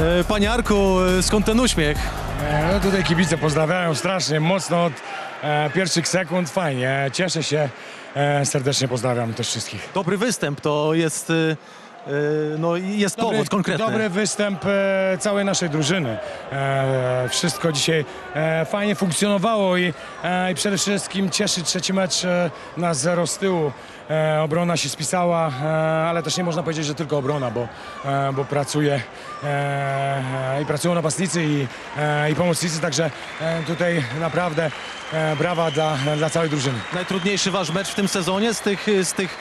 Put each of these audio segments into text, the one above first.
E, Panie Arku, e, skąd ten uśmiech? E, No tutaj kibice pozdrawiają strasznie mocno od e, pierwszych sekund. Fajnie, cieszę się. E, serdecznie pozdrawiam też wszystkich. Dobry występ to jest, e, e, no, jest powód konkretny. dobry występ e, całej naszej drużyny. E, wszystko dzisiaj e, fajnie funkcjonowało i, e, i przede wszystkim cieszy trzeci mecz e, na zero z tyłu. E, obrona się spisała, e, ale też nie można powiedzieć, że tylko obrona, bo, e, bo pracuje e, i pracują napastnicy i, e, i pomocnicy, także e, tutaj naprawdę e, brawa dla, dla całej drużyny. Najtrudniejszy wasz mecz w tym sezonie z tych, z tych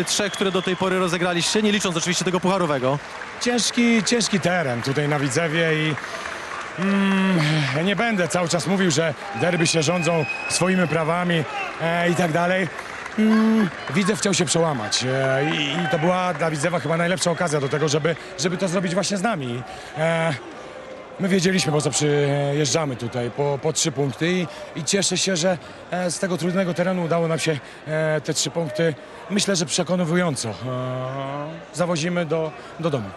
e, trzech, które do tej pory rozegraliście, nie licząc oczywiście tego pucharowego. Ciężki, ciężki teren tutaj na Widzewie i mm, nie będę cały czas mówił, że derby się rządzą swoimi prawami e, i tak dalej. Mm, Widzew chciał się przełamać e, i, i to była dla Widzewa chyba najlepsza okazja do tego, żeby, żeby to zrobić właśnie z nami. E, My wiedzieliśmy, po co przyjeżdżamy tutaj, po, po trzy punkty i, i cieszę się, że e, z tego trudnego terenu udało nam się e, te trzy punkty, myślę, że przekonująco e, zawozimy do, do domu.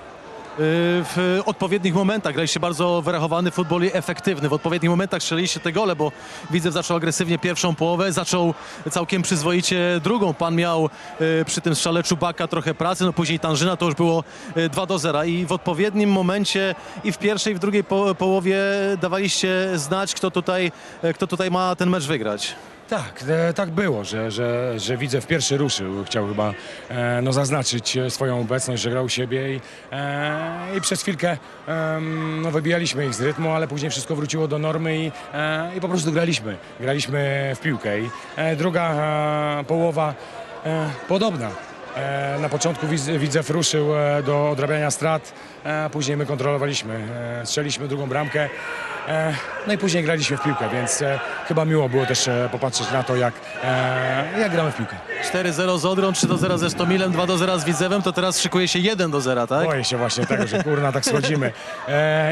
E, W odpowiednich momentach graliście bardzo wyrachowany futbol i efektywny. W odpowiednich momentach strzeliliście te gole, bo Widzew zaczął agresywnie pierwszą połowę, zaczął całkiem przyzwoicie drugą. Pan miał e, przy tym strzale Czubaka trochę pracy, no później Tanżyna to już było e, 2 do 0 i w odpowiednim momencie i w pierwszej i w drugiej po połowie dawaliście znać, kto tutaj, kto tutaj ma ten mecz wygrać. Tak, e, tak było, że, że, że widzę w pierwszy ruszył. Chciał chyba e, no, zaznaczyć e, swoją obecność, że grał u siebie i, e, i przez chwilkę em, no, wybijaliśmy ich z rytmu, ale później wszystko wróciło do normy i, e, i po prostu graliśmy. Graliśmy w piłkę i e, druga e, połowa e, podobna. E, Na początku Widz- Widzew ruszył e, do odrabiania strat, e, później my kontrolowaliśmy, strzeliśmy drugą bramkę, no i później graliśmy w piłkę, więc chyba miło było też popatrzeć na to, jak, jak gramy w piłkę. 4-0 z Odrą, 3 do 0 ze Stomilem, 2 do 0 z Widzewem, to teraz szykuje się 1 do 0, tak? Boję się właśnie tego, że kurna tak schodzimy.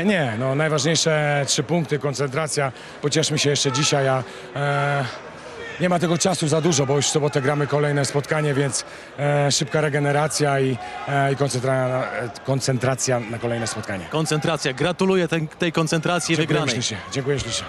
Nie, no najważniejsze trzy punkty, koncentracja, pocieszmy się jeszcze dzisiaj, a nie ma tego czasu za dużo, bo już w sobotę gramy kolejne spotkanie, więc e, szybka regeneracja i, e, i koncentra, koncentracja na kolejne spotkanie. Koncentracja. Gratuluję tej, tej koncentracji Dziękuję wygranej. ślicznie. Dziękuję ślicznie.